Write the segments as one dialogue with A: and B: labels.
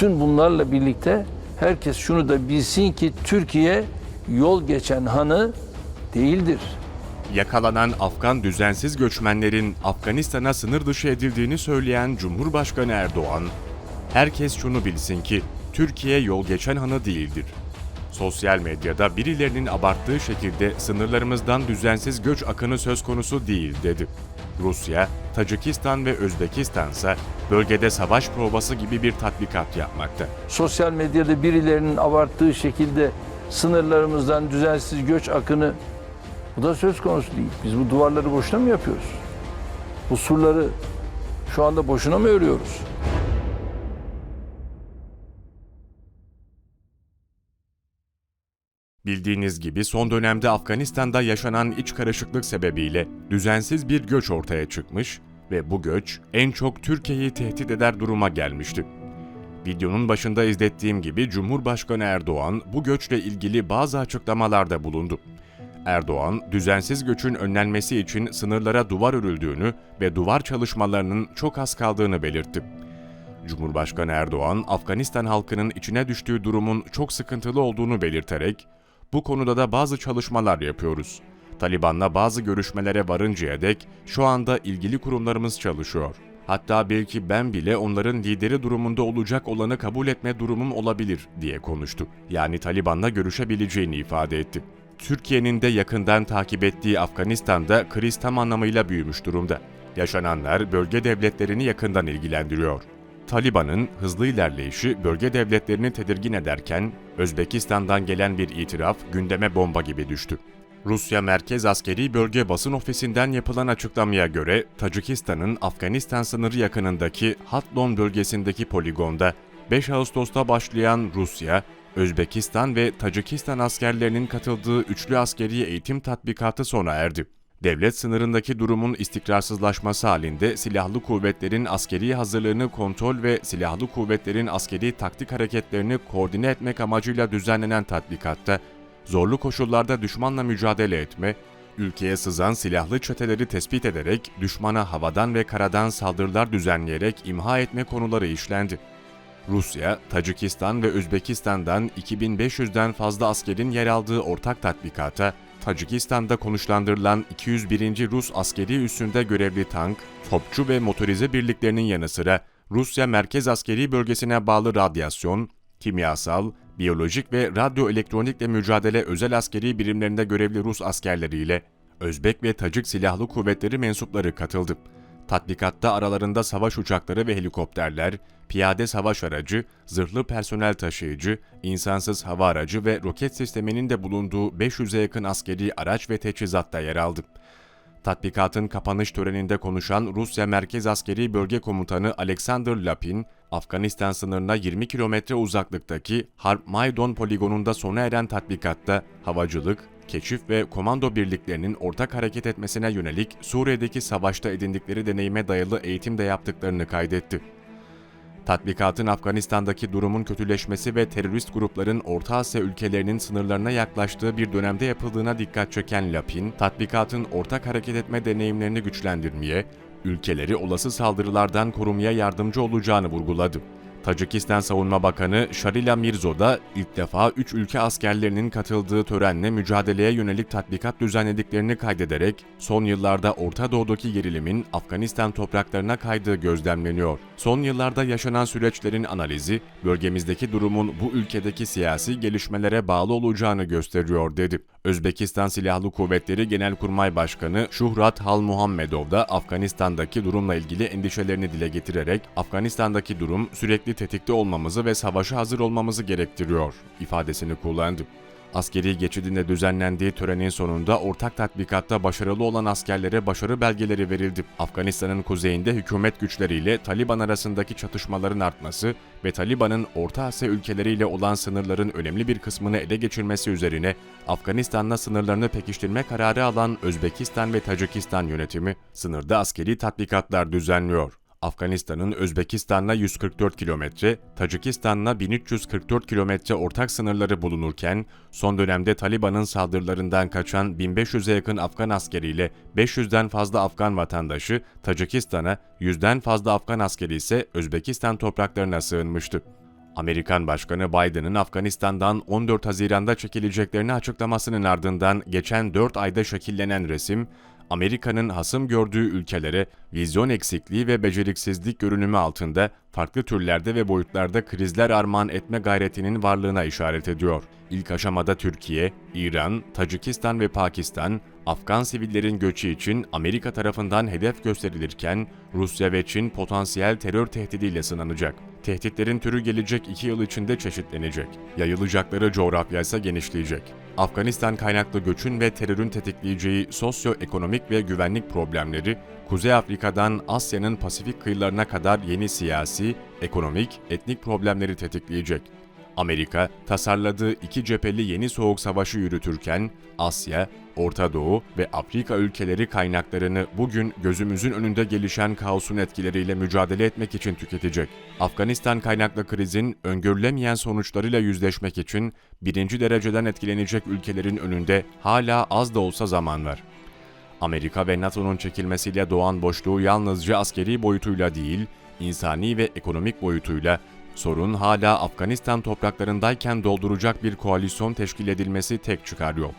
A: Bütün bunlarla birlikte herkes şunu da bilsin ki Türkiye yol geçen hanı değildir.
B: Yakalanan Afgan düzensiz göçmenlerin Afganistan'a sınır dışı edildiğini söyleyen Cumhurbaşkanı Erdoğan, herkes şunu bilsin ki Türkiye yol geçen hanı değildir. Sosyal medyada birilerinin abarttığı şekilde sınırlarımızdan düzensiz göç akını söz konusu değil dedi. Rusya, Tacikistan ve Özbekistan ise bölgede savaş provası gibi bir tatbikat yapmakta.
A: Sosyal medyada birilerinin abarttığı şekilde sınırlarımızdan düzensiz göç akını bu da söz konusu değil. Biz bu duvarları boşuna mı yapıyoruz? Bu surları şu anda boşuna mı örüyoruz?
B: Bildiğiniz gibi son dönemde Afganistan'da yaşanan iç karışıklık sebebiyle düzensiz bir göç ortaya çıkmış ve bu göç en çok Türkiye'yi tehdit eder duruma gelmişti. Videonun başında izlettiğim gibi Cumhurbaşkanı Erdoğan bu göçle ilgili bazı açıklamalarda bulundu. Erdoğan, düzensiz göçün önlenmesi için sınırlara duvar örüldüğünü ve duvar çalışmalarının çok az kaldığını belirtti. Cumhurbaşkanı Erdoğan, Afganistan halkının içine düştüğü durumun çok sıkıntılı olduğunu belirterek, bu konuda da bazı çalışmalar yapıyoruz. Taliban'la bazı görüşmelere varıncaya dek şu anda ilgili kurumlarımız çalışıyor. Hatta belki ben bile onların lideri durumunda olacak olanı kabul etme durumum olabilir diye konuştu. Yani Taliban'la görüşebileceğini ifade etti. Türkiye'nin de yakından takip ettiği Afganistan'da kriz tam anlamıyla büyümüş durumda. Yaşananlar bölge devletlerini yakından ilgilendiriyor. Taliban'ın hızlı ilerleyişi bölge devletlerini tedirgin ederken Özbekistan'dan gelen bir itiraf gündeme bomba gibi düştü. Rusya Merkez Askeri Bölge Basın Ofisi'nden yapılan açıklamaya göre Tacikistan'ın Afganistan sınırı yakınındaki Hatlon bölgesindeki poligonda 5 Ağustos'ta başlayan Rusya, Özbekistan ve Tacikistan askerlerinin katıldığı üçlü askeri eğitim tatbikatı sona erdi. Devlet sınırındaki durumun istikrarsızlaşması halinde silahlı kuvvetlerin askeri hazırlığını kontrol ve silahlı kuvvetlerin askeri taktik hareketlerini koordine etmek amacıyla düzenlenen tatbikatta zorlu koşullarda düşmanla mücadele etme, ülkeye sızan silahlı çeteleri tespit ederek düşmana havadan ve karadan saldırılar düzenleyerek imha etme konuları işlendi. Rusya, Tacikistan ve Özbekistan'dan 2500'den fazla askerin yer aldığı ortak tatbikata, Tacikistan'da konuşlandırılan 201. Rus askeri üssünde görevli tank, topçu ve motorize birliklerinin yanı sıra Rusya Merkez Askeri Bölgesi'ne bağlı radyasyon, kimyasal, biyolojik ve radyoelektronikle mücadele özel askeri birimlerinde görevli Rus askerleriyle Özbek ve Tacik Silahlı Kuvvetleri mensupları katıldı. Tatbikatta aralarında savaş uçakları ve helikopterler, piyade savaş aracı, zırhlı personel taşıyıcı, insansız hava aracı ve roket sisteminin de bulunduğu 500'e yakın askeri araç ve teçhizat da yer aldı. Tatbikatın kapanış töreninde konuşan Rusya Merkez Askeri Bölge Komutanı Alexander Lapin, Afganistan sınırına 20 kilometre uzaklıktaki Harp Maydon poligonunda sona eren tatbikatta havacılık, keşif ve komando birliklerinin ortak hareket etmesine yönelik Suriye'deki savaşta edindikleri deneyime dayalı eğitimde yaptıklarını kaydetti. Tatbikatın Afganistan'daki durumun kötüleşmesi ve terörist grupların Orta Asya ülkelerinin sınırlarına yaklaştığı bir dönemde yapıldığına dikkat çeken Lapin, tatbikatın ortak hareket etme deneyimlerini güçlendirmeye, ülkeleri olası saldırılardan korumaya yardımcı olacağını vurguladı. Tacikistan Savunma Bakanı Sharila Mirzo da ilk defa 3 ülke askerlerinin katıldığı törenle mücadeleye yönelik tatbikat düzenlediklerini kaydederek son yıllarda Orta Doğu'daki gerilimin Afganistan topraklarına kaydığı gözlemleniyor. Son yıllarda yaşanan süreçlerin analizi bölgemizdeki durumun bu ülkedeki siyasi gelişmelere bağlı olacağını gösteriyor dedi. Özbekistan Silahlı Kuvvetleri Genelkurmay Başkanı Şuhrat Hal Muhammedov da Afganistan'daki durumla ilgili endişelerini dile getirerek Afganistan'daki durum sürekli tetikte olmamızı ve savaşa hazır olmamızı gerektiriyor ifadesini kullandı. Askeri geçidinde düzenlendiği törenin sonunda ortak tatbikatta başarılı olan askerlere başarı belgeleri verildi. Afganistan'ın kuzeyinde hükümet güçleriyle Taliban arasındaki çatışmaların artması ve Taliban'ın Orta Asya ülkeleriyle olan sınırların önemli bir kısmını ele geçirmesi üzerine Afganistan'la sınırlarını pekiştirme kararı alan Özbekistan ve Tacikistan yönetimi sınırda askeri tatbikatlar düzenliyor. Afganistan'ın Özbekistan'la 144 kilometre, Tacikistan'la 1344 kilometre ortak sınırları bulunurken, son dönemde Taliban'ın saldırılarından kaçan 1500'e yakın Afgan askeriyle 500'den fazla Afgan vatandaşı Tacikistan'a, 100'den fazla Afgan askeri ise Özbekistan topraklarına sığınmıştı. Amerikan Başkanı Biden'ın Afganistan'dan 14 Haziran'da çekileceklerini açıklamasının ardından geçen 4 ayda şekillenen resim, Amerika'nın hasım gördüğü ülkelere vizyon eksikliği ve beceriksizlik görünümü altında farklı türlerde ve boyutlarda krizler armağan etme gayretinin varlığına işaret ediyor. İlk aşamada Türkiye, İran, Tacikistan ve Pakistan, Afgan sivillerin göçü için Amerika tarafından hedef gösterilirken Rusya ve Çin potansiyel terör tehdidiyle sınanacak. Tehditlerin türü gelecek iki yıl içinde çeşitlenecek. Yayılacakları coğrafya ise genişleyecek. Afganistan kaynaklı göçün ve terörün tetikleyeceği sosyoekonomik ve güvenlik problemleri, Kuzey Afrika'dan Asya'nın Pasifik kıyılarına kadar yeni siyasi, ekonomik, etnik problemleri tetikleyecek. Amerika, tasarladığı iki cepheli yeni soğuk savaşı yürütürken, Asya, Orta Doğu ve Afrika ülkeleri kaynaklarını bugün gözümüzün önünde gelişen kaosun etkileriyle mücadele etmek için tüketecek. Afganistan kaynaklı krizin öngörülemeyen sonuçlarıyla yüzleşmek için birinci dereceden etkilenecek ülkelerin önünde hala az da olsa zaman var. Amerika ve NATO'nun çekilmesiyle doğan boşluğu yalnızca askeri boyutuyla değil, insani ve ekonomik boyutuyla sorun hala Afganistan topraklarındayken dolduracak bir koalisyon teşkil edilmesi tek çıkar yol.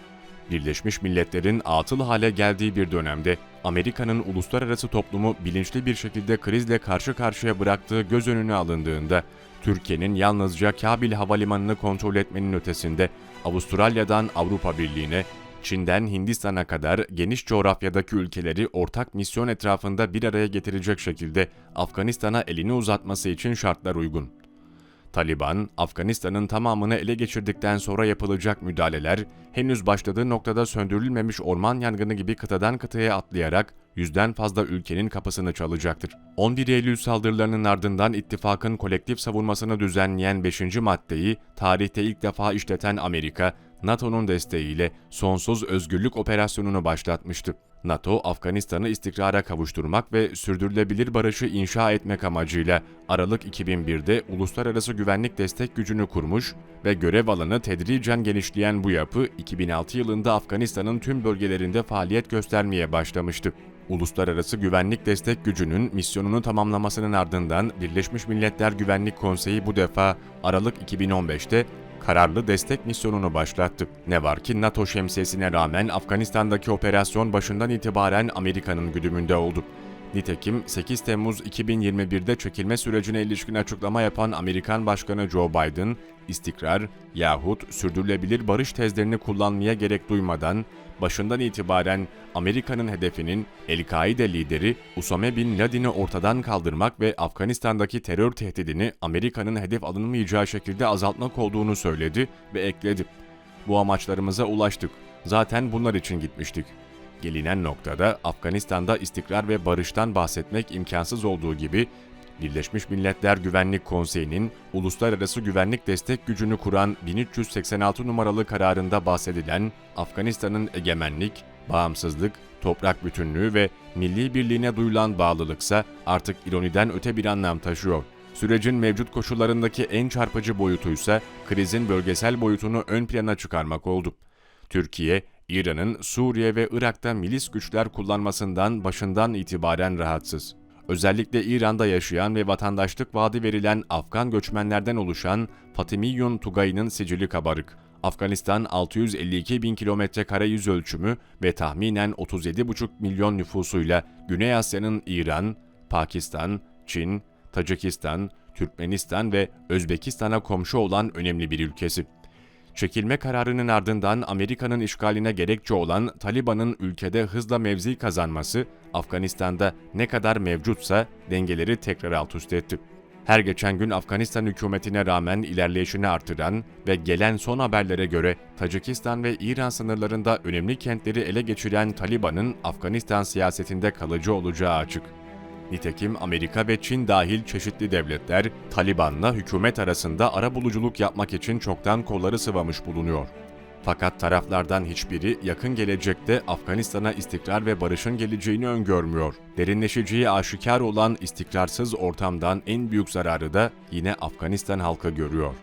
B: Birleşmiş Milletler'in atıl hale geldiği bir dönemde Amerika'nın uluslararası toplumu bilinçli bir şekilde krizle karşı karşıya bıraktığı göz önüne alındığında Türkiye'nin yalnızca Kabil Havalimanı'nı kontrol etmenin ötesinde Avustralya'dan Avrupa Birliği'ne, Çin'den Hindistan'a kadar geniş coğrafyadaki ülkeleri ortak misyon etrafında bir araya getirecek şekilde Afganistan'a elini uzatması için şartlar uygun. Taliban, Afganistan'ın tamamını ele geçirdikten sonra yapılacak müdahaleler, henüz başladığı noktada söndürülmemiş orman yangını gibi kıtadan kıtaya atlayarak yüzden fazla ülkenin kapısını çalacaktır. 11 Eylül saldırılarının ardından ittifakın kolektif savunmasını düzenleyen 5. maddeyi tarihte ilk defa işleten Amerika, NATO'nun desteğiyle sonsuz özgürlük operasyonunu başlatmıştı. NATO, Afganistan'ı istikrara kavuşturmak ve sürdürülebilir barışı inşa etmek amacıyla Aralık 2001'de Uluslararası Güvenlik Destek Gücü'nü kurmuş ve görev alanı tedricen genişleyen bu yapı 2006 yılında Afganistan'ın tüm bölgelerinde faaliyet göstermeye başlamıştı. Uluslararası Güvenlik Destek Gücü'nün misyonunu tamamlamasının ardından Birleşmiş Milletler Güvenlik Konseyi bu defa Aralık 2015'te kararlı destek misyonunu başlattı. Ne var ki NATO şemsiyesine rağmen Afganistan'daki operasyon başından itibaren Amerika'nın güdümünde oldu. Nitekim 8 Temmuz 2021'de çekilme sürecine ilişkin açıklama yapan Amerikan Başkanı Joe Biden, istikrar yahut sürdürülebilir barış tezlerini kullanmaya gerek duymadan, başından itibaren Amerika'nın hedefinin El-Kaide lideri Usame Bin Laden'i ortadan kaldırmak ve Afganistan'daki terör tehdidini Amerika'nın hedef alınmayacağı şekilde azaltmak olduğunu söyledi ve ekledi. Bu amaçlarımıza ulaştık. Zaten bunlar için gitmiştik. Gelinen noktada Afganistan'da istikrar ve barıştan bahsetmek imkansız olduğu gibi Birleşmiş Milletler Güvenlik Konseyi'nin uluslararası güvenlik destek gücünü kuran 1386 numaralı kararında bahsedilen Afganistan'ın egemenlik, bağımsızlık, toprak bütünlüğü ve milli birliğine duyulan bağlılıksa artık ironiden öte bir anlam taşıyor. Sürecin mevcut koşullarındaki en çarpıcı boyutuysa krizin bölgesel boyutunu ön plana çıkarmak oldu. Türkiye, İran'ın Suriye ve Irak'ta milis güçler kullanmasından başından itibaren rahatsız. Özellikle İran'da yaşayan ve vatandaşlık vaadi verilen Afgan göçmenlerden oluşan Fatimiyun Tugay'ın sicili kabarık. Afganistan 652 bin kilometre kare yüz ölçümü ve tahminen 37,5 milyon nüfusuyla Güney Asya'nın İran, Pakistan, Çin, Tacikistan, Türkmenistan ve Özbekistan'a komşu olan önemli bir ülkesi. Çekilme kararının ardından Amerika'nın işgaline gerekçe olan Taliban'ın ülkede hızla mevzi kazanması, Afganistan'da ne kadar mevcutsa dengeleri tekrar alt üst etti. Her geçen gün Afganistan hükümetine rağmen ilerleyişini artıran ve gelen son haberlere göre Tacikistan ve İran sınırlarında önemli kentleri ele geçiren Taliban'ın Afganistan siyasetinde kalıcı olacağı açık. Nitekim Amerika ve Çin dahil çeşitli devletler Taliban'la hükümet arasında arabuluculuk yapmak için çoktan kolları sıvamış bulunuyor. Fakat taraflardan hiçbiri yakın gelecekte Afganistan'a istikrar ve barışın geleceğini öngörmüyor. Derinleşeceği aşikar olan istikrarsız ortamdan en büyük zararı da yine Afganistan halkı görüyor.